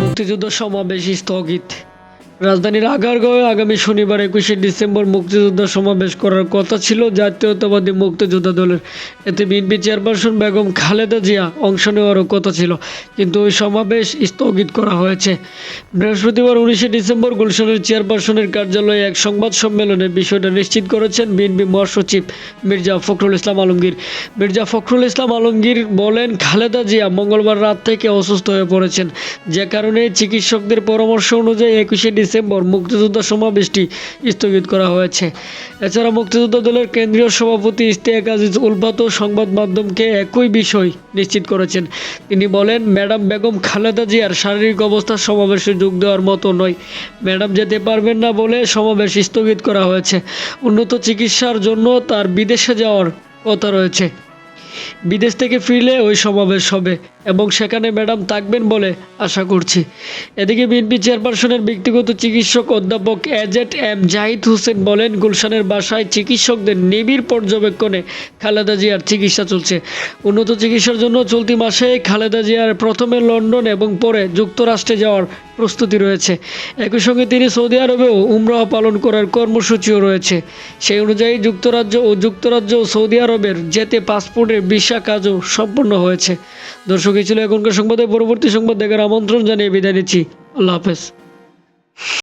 মুক্তিযুদ্ধ সমাবেশ স্থগিত। রাজধানীর আগারগাঁওয়ে আগামী শনিবার একুশে ডিসেম্বর মুক্তিযোদ্ধা সমাবেশ করার কথা ছিল জাতীয়তাবাদী মুক্তিযোদ্ধা দলের। এতে বিএনপি চেয়ারপারসন বেগম খালেদা জিয়া অংশ নেওয়ারও কথা ছিল, কিন্তু ওই সমাবেশ স্থগিত করা হয়েছে। বৃহস্পতিবার উনিশে ডিসেম্বর গুলশানের চেয়ারপারসনের কার্যালয়ে এক সংবাদ সম্মেলনে বিষয়টা নিশ্চিত করেছেন বিএনপি মহাসচিব মির্জা ফখরুল ইসলাম আলমগীর। মির্জা ফখরুল ইসলাম আলমগীর বলেন, খালেদা জিয়া মঙ্গলবার রাত থেকে অসুস্থ হয়ে পড়েছেন। যে কারণে চিকিৎসকদের পরামর্শ অনুযায়ী একুশে ডিসেম্বর মুক্তিযোদ্ধা সমাবেশটি স্থগিত করা হয়েছে। এছাড়া মুক্তিযোদ্ধা দলের কেন্দ্রীয় সভাপতি ইস্তেক আজিজ উলফাত সংবাদ মাধ্যমকে একই বিষয় নিশ্চিত করেছেন। তিনি বলেন, ম্যাডাম বেগম খালেদা জিয়ার শারীরিক অবস্থা সমাবেশে যোগ দেওয়ার মতো নয়। ম্যাডাম যেতে পারবেন না বলে সমাবেশ স্থগিত করা হয়েছে। উন্নত চিকিৎসার জন্য তার বিদেশে যাওয়ার কথা রয়েছে। বিদেশ থেকে ফিরলে ওই সমাবেশ হবে এবং সেখানে ম্যাডাম থাকবেন বলে আশা করছি। এদিকে বিএনপি চেয়ারপারসনের ব্যক্তিগত চিকিৎসক অধ্যাপক এজেড এম জাহিদ হোসেন বলেন, গুলশানের বাসায় চিকিৎসকদের নিবিড় পর্যবেক্ষণে খালেদা জিয়ার চিকিৎসা চলছে। উন্নত চিকিৎসার জন্য চলতি মাসে খালেদা জিয়ার প্রথমে লন্ডন এবং পরে যুক্তরাষ্ট্রে যাওয়ার প্রস্তুতি রয়েছে। একই সঙ্গে তিনি সৌদি আরবেও উমরাহ পালন করার কর্মসূচিও রয়েছে। সেই অনুযায়ী যুক্তরাজ্য ও যুক্তরাজ্য ও সৌদি আরবের যেতে পাসপোর্টের ভিসা কাজও সম্পন্ন হয়েছে। দর্শক ছিল এখনকার সংবাদে। পরবর্তী সংবাদ দেখার আমন্ত্রণ জানিয়ে বিদায় নিচ্ছি। আল্লাহ হাফেজ।